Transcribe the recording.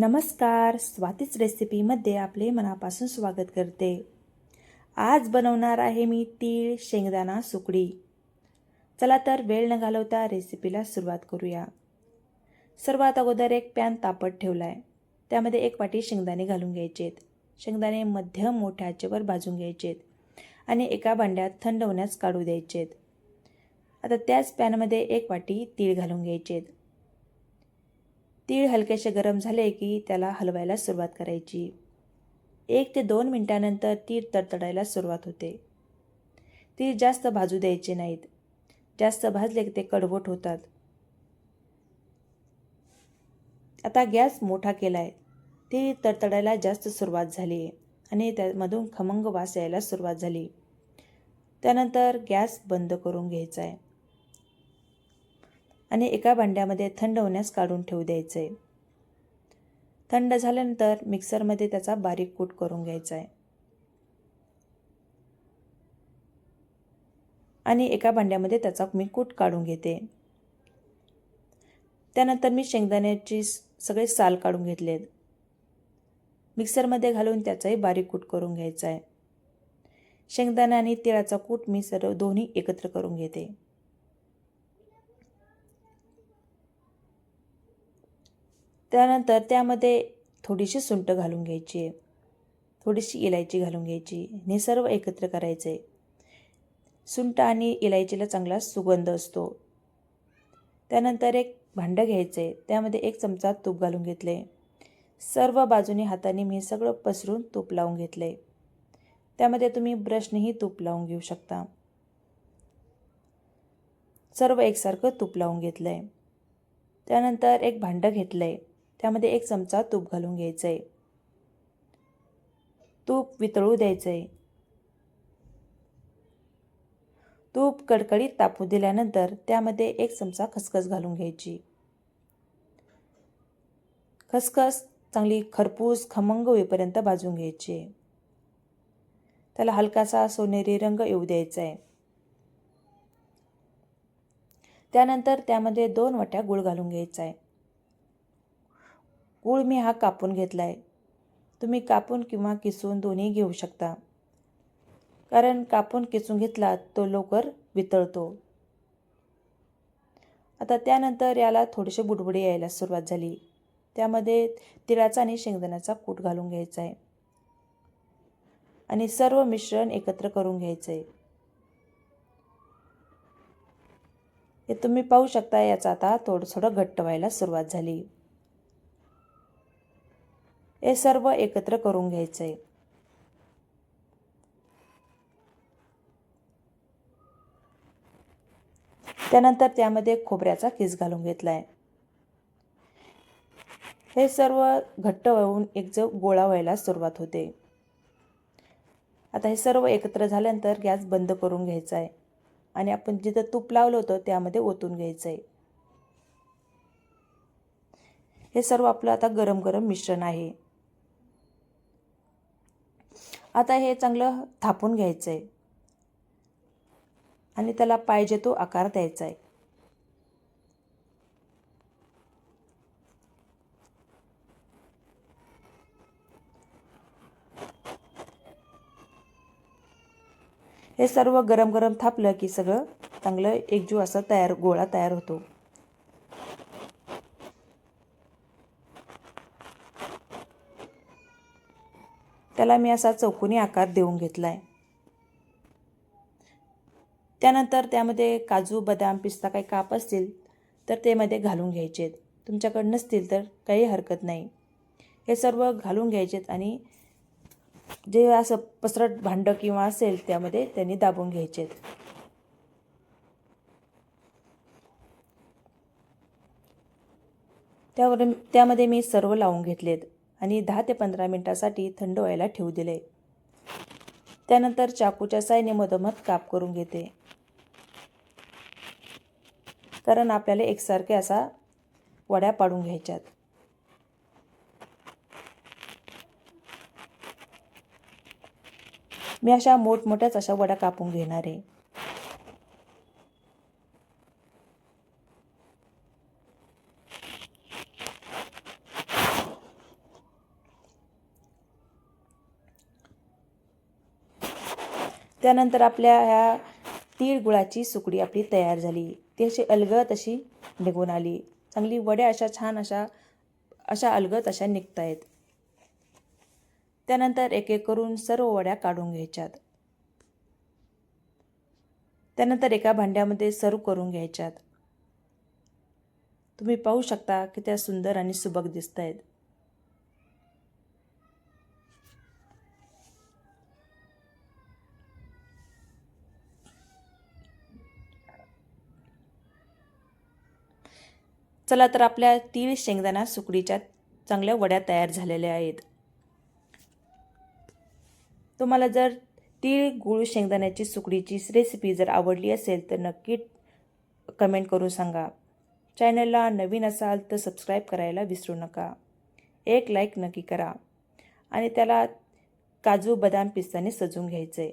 नमस्कार स्वातीच रेसिपीमध्ये आपले मनापासून स्वागत करते. आज बनवणार आहे मी तीळ शेंगदाणा सुकडी. चला तर वेळ न घालवता रेसिपीला सुरुवात करूया. सर्वात अगोदर एक पॅन तापत ठेवला आहे त्यामध्ये एक वाटी शेंगदाणे घालून घ्यायचेत. शेंगदाणे मध्यम मोठ्या आचेवर भाजून घ्यायचेत आणि एका भांड्यात थंड होण्यास काढू द्यायचेत. आता त्याच पॅनमध्ये एक वाटी तीळ घालून घ्यायचेत. तीळ हलकेसे गरम झाले की त्याला हलवायला सुरुवात करायची. एक ते दोन मिनटानंतर तीळ तडतडायला सुरुवात होते. तीळ जास्त भाजू द्यायचे नाहीत. जास्त भाजले की ते कडवट होतात. आता गॅस मोठा केला आहे तीळ तडतडायला जास्त सुरुवात झाली आहे आणि त्यामधून खमंग वास यायला सुरुवात झाली. त्यानंतर गॅस बंद करून घ्यायचा आहे आणि एका भांड्यामध्ये थंड होण्यास काढून ठेवू द्यायचं. आहे थंड झाल्यानंतर मिक्सरमध्ये त्याचा बारीक कूट करून घ्यायचा आहे आणि एका भांड्यामध्ये त्याचा मी कूट काढून घेते. त्यानंतर मी शेंगदाण्याची सगळे साल काढून घेतलेत मिक्सरमध्ये घालून त्याचाही बारीक कूट करून घ्यायचा आहे शेंगदाणा आणि तिळाचा कूट मी सर्व दोन्ही एकत्र करून घेते. त्यानंतर त्यामध्ये थोडीशी सुंट घालून घ्यायची आहे थोडीशी इलायची घालून घ्यायची. हे सर्व एकत्र करायचं. आहे सुंट आणि इलायचीला चांगला सुगंध असतो. त्यानंतर एक भांडं घ्यायचं. आहे त्यामध्ये एक चमचा तूप घालून घेतले. सर्व बाजूने हाताने मी सगळं पसरून तूप लावून घेतलं. आहे त्यामध्ये तुम्ही ब्रशनेही तूप लावून घेऊ शकता. सर्व एकसारखं तूप लावून घेतलं आहे त्यानंतर एक भांडं घेतलं आहे त्यामध्ये एक चमचा तूप घालून घ्यायचं आहे तूप वितळू द्यायचं आहे तूप कडकडीत तापू दिल्यानंतर त्यामध्ये एक चमचा खसखस घालून घ्यायची. खसखस चांगली खरपूस खमंग होईपर्यंत भाजून घ्यायची. त्याला हलकासा सोनेरी रंग येऊ द्यायचा आहे त्यानंतर त्यामध्ये दोन वाट्या गूळ घालून घ्यायचा आहे गूळ मी हा कापून घेतला आहे तुम्ही कापून किंवा किसून दोन्ही घेऊ शकता. कारण कापून किसून घेतला तो लवकर वितळतो. आता त्यानंतर याला थोडेसे बुडबुडे यायला सुरुवात झाली. त्यामध्ये तिळाचा आणि शेंगदाण्याचा कूट घालून घ्यायचा आहे आणि सर्व मिश्रण एकत्र करून घ्यायचं आहे हे तुम्ही पाहू शकता याचा आता थोडं थोडं घट्ट व्हायला सुरुवात झाली. हे सर्व एकत्र करून घ्यायचं आहे त्यानंतर त्यामध्ये खोबऱ्याचा किस घालून घेतला आहे हे सर्व घट्ट होऊन एक गोळा व्हायला सुरुवात होते. आता हे सर्व एकत्र झाल्यानंतर गॅस बंद करून घ्यायचा आहे आणि आपण जिथं तूप लावलं होतं त्यामध्ये ओतून घ्यायचं आहे हे सर्व आपलं आता गरम गरम मिश्रण आहे. आता हे चांगलं थापून घ्यायचं आहे आणि त्याला पाहिजे तो आकार द्यायचा आहे हे सर्व गरम गरम थापलं की सगळं चांगलं एकजू असं तयार गोळा तयार होतो. त्याला मी असा चौकोनी आकार देऊन घेतला आहे त्यानंतर त्यामध्ये काजू बदाम पिस्ता काही काप असतील तर ते मध्ये घालून घ्यायचेत. तुमच्याकडे नसतील तर काही हरकत नाही. हे सर्व घालून घ्यायचेत आणि जे असं पसरट भांडं किंवा असेल त्यामध्ये त्यांनी दाबून घ्यायचेत. त्यावर त्यामध्ये मी सर्व लावून घेतलेत. आणि दहा ते पंधरा मिनटासाठी थंड व्हायला ठेवू दिले. त्यानंतर चाकूच्या सायने मधोमध काप करून घेते. कारण आपल्याला एकसारखे असा वड्या पाडून घ्यायच्यात. मी अशा मोठमोठ्याच अशा वड्या कापून घेणार. आहे त्यानंतर आपल्या ह्या तीळ गुळाची सुकडी आपली तयार झाली. ती अशी अलगत अशी निघून आली. चांगली वड्या अशा छान अशा अशा अलगत अशा निघत आहेत त्यानंतर एक एक करून सर्व वड्या काढून घ्यायच्यात. त्यानंतर एका भांड्यामध्ये सर्व करून घ्यायच्यात. तुम्ही पाहू शकता की त्या सुंदर आणि सुबक दिसत आहेत चला तर आपल्या तीळ शेंगदाणा सुकडीच्या चांगल्या वड्या तयार झालेल्या आहेत. तुम्हाला जर तीळ गुळ शेंगदाण्याची सुकडीची रेसिपी जर आवडली असेल तर नक्की कमेंट करून सांगा. चॅनलला नवीन असाल तर सबस्क्राईब करायला विसरू नका. एक लाईक नक्की करा. आणि त्याला काजू बदाम पिस्ताने सजवून घ्यायचं. आहे